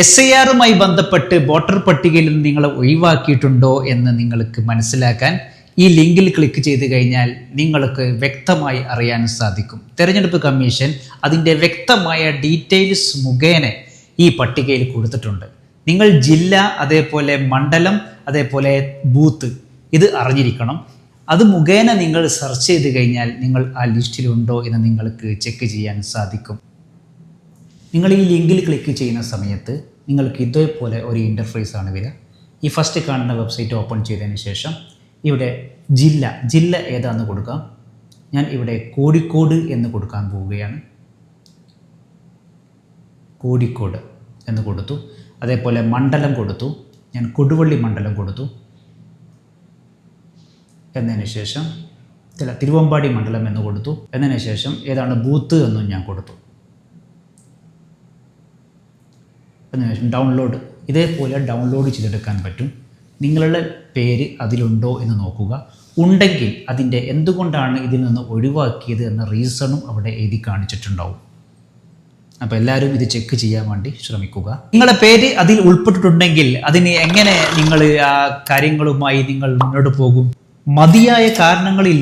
S I ആറുമായി ബന്ധപ്പെട്ട് voter പട്ടികയിൽ നിന്ന് നിങ്ങളെ ഒഴിവാക്കിയിട്ടുണ്ടോ എന്ന് നിങ്ങൾക്ക് മനസ്സിലാക്കാൻ ഈ ലിങ്കിൽ ക്ലിക്ക് ചെയ്ത് കഴിഞ്ഞാൽ നിങ്ങൾക്ക് വ്യക്തമായി അറിയാൻ സാധിക്കും. തെരഞ്ഞെടുപ്പ് കമ്മീഷൻ അതിന്റെ വ്യക്തമായ ഡീറ്റെയിൽസ് മുഖേന ഈ പട്ടികയിൽ കൊടുത്തിട്ടുണ്ട്. നിങ്ങൾ ജില്ല അതേപോലെ മണ്ഡലം അതേപോലെ ബൂത്ത് ഇത് അറിഞ്ഞിരിക്കണം. അത് മുഖേന നിങ്ങൾ സെർച്ച് ചെയ്ത് കഴിഞ്ഞാൽ നിങ്ങൾ ആ ലിസ്റ്റിലുണ്ടോ എന്ന് നിങ്ങൾക്ക് ചെക്ക് ചെയ്യാൻ സാധിക്കും. നിങ്ങൾ ഈ ലിങ്കിൽ ക്ലിക്ക് ചെയ്യുന്ന സമയത്ത് നിങ്ങൾക്ക് ഇതേപോലെ ഒരു ഇന്റർഫേസ് ആണ് വരിക. ഈ ഫസ്റ്റ് കാണുന്ന വെബ്സൈറ്റ് ഓപ്പൺ ചെയ്തതിന് ശേഷം ഇവിടെ ജില്ല ജില്ല ഏതാണെന്ന് കൊടുക്കാം. ഞാൻ ഇവിടെ കോഴിക്കോട് എന്ന് കൊടുക്കാൻ പോവുകയാണ്. കോഴിക്കോട് എന്ന് കൊടുത്തു. അതേപോലെ മണ്ഡലം കൊടുത്തു. ഞാൻ കൊടുവള്ളി മണ്ഡലം കൊടുത്തു. എന്നതിന് ശേഷം ചില തിരുവമ്പാടി മണ്ഡലം എന്ന് കൊടുത്തു. എന്നതിന് ശേഷം ഏതാണ് ബൂത്ത് എന്നും ഞാൻ കൊടുത്തു. എന്നതിന് ശേഷം ഡൗൺലോഡ് ഇതേപോലെ ഡൗൺലോഡ് ചെയ്തെടുക്കാൻ പറ്റും. നിങ്ങളുടെ പേര് അതിലുണ്ടോ എന്ന് നോക്കുക. ഉണ്ടെങ്കിൽ അതിന്റെ എന്തുകൊണ്ടാണ് ഇതിൽ നിന്ന് ഒഴിവാക്കിയത് എന്ന റീസണും അവിടെ എഴുതി കാണിച്ചിട്ടുണ്ടാവും. അപ്പോൾ എല്ലാവരും ഇത് ചെക്ക് ചെയ്യാൻ വേണ്ടി ശ്രമിക്കുക. നിങ്ങളുടെ പേര് അതിൽ ഉൾപ്പെട്ടിട്ടുണ്ടെങ്കിൽ അതിന് എങ്ങനെ നിങ്ങൾ ആ കാര്യങ്ങളുമായി നിങ്ങൾ മുന്നോട്ട് പോകും? മതിയായ കാരണങ്ങളിൽ